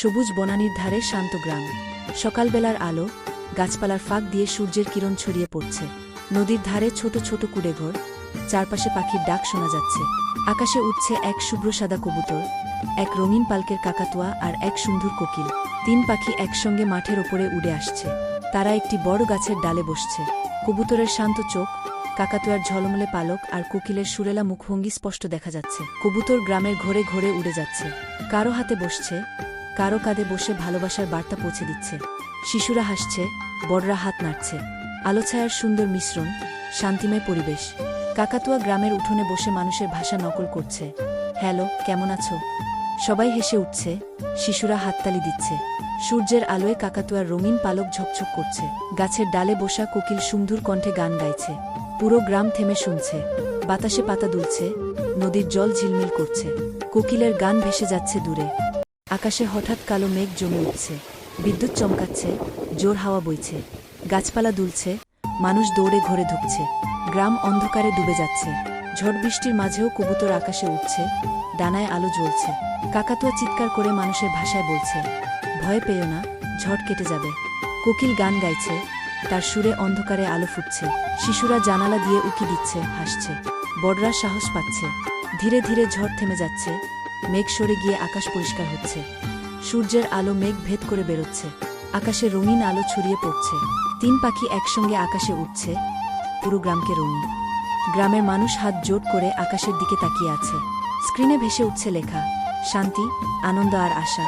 সবুজ বনানীর ধারে শান্ত গ্রাম। সকালবেলার আলো, গাছপালার ফাঁক দিয়ে সূর্যের কিরণ ছড়িয়ে পড়ছে। নদীর ধারে ছোট ছোট কুড়েঘর, চারপাশে পাখির ডাক শোনা যাচ্ছে। আকাশে উঠছে এক শুভ্র সাদা কবুতর, এক রঙিন পালকের কাকাতুয়া আর এক সুন্দর কোকিল। তিন পাখি একসঙ্গে মাঠের ওপরে উড়ে আসছে। তারা একটি বড় গাছের ডালে বসছে। কবুতরের শান্ত চোখ, কাকাতুয়ার ঝলমলে পালক আর কোকিলের সুরেলা মুখভঙ্গি স্পষ্ট দেখা যাচ্ছে। কবুতর গ্রামের ঘরে ঘরে উড়ে যাচ্ছে। কারও হাতে বসছে কারও কাঁধে বসে ভালোবাসার বার্তা পৌঁছে দিচ্ছে। শিশুরা হাসছে, বড়রা হাত নাড়ছে। আলো ছায়ার সুন্দর মিশ্রণ, শান্তিময় পরিবেশ। কাকাতুয়া গ্রামের উঠোনে বসে মানুষের ভাষা নকল করছে। হ্যালো, কেমন আছো? সবাই হেসে উঠছে, শিশুরা হাততালি দিচ্ছে। সূর্যের আলোয় কাকাতুয়ার রঙিন পালক ঝকঝক করছে। গাছের ডালে বসা কোকিল সুমধুর কণ্ঠে গান গাইছে। পুরো গ্রাম থেমে শুনছে। বাতাসে পাতা দুলছে, নদীর জল ঝিলমিল করছে। কোকিলের গান ভেসে যাচ্ছে দূরে। আকাশে হঠাৎ কালো মেঘ জমে উঠছে, বিদ্যুৎ চমকাচ্ছে, জোর হাওয়া বইছে, গাছপালা দুলছে, মানুষ দৌড়ে ঘরে ঢুকছে, গ্রাম অন্ধকারে ডুবে যাচ্ছে, ঝড় বৃষ্টির মাঝেও কবুতর আকাশে উঠছে, ডানায় আলো জ্বলছে, কাকাতুয়া চিৎকার করে মানুষের ভাষায় বলছে, ভয় পেও না, ঝড় কেটে যাবে, কোকিল গান গাইছে, তার সুরে অন্ধকারে আলো ফুটছে, শিশুরা জানালা দিয়ে উকি দিচ্ছে, হাসছে, বড়রা সাহস পাচ্ছে, ধীরে ধীরে ঝড় থেমে যাচ্ছে মেঘ সরে গিয়ে আকাশ পরিষ্কার হচ্ছে। সূর্যের আলো মেঘ ভেদ করে বেরোচ্ছে। আকাশে রঙিন আলো ছড়িয়ে পড়ছে। তিন পাখি একসঙ্গে আকাশে উঠছে পুরো গ্রামকে রঙিন। গ্রামের মানুষ হাত জোট করে আকাশের দিকে তাকিয়ে আছে। স্ক্রিনে ভেসে উঠছে লেখা, শান্তি, আনন্দ আর আশা।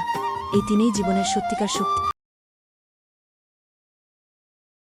এই তিনেই জীবনের সত্যিকার শক্তি।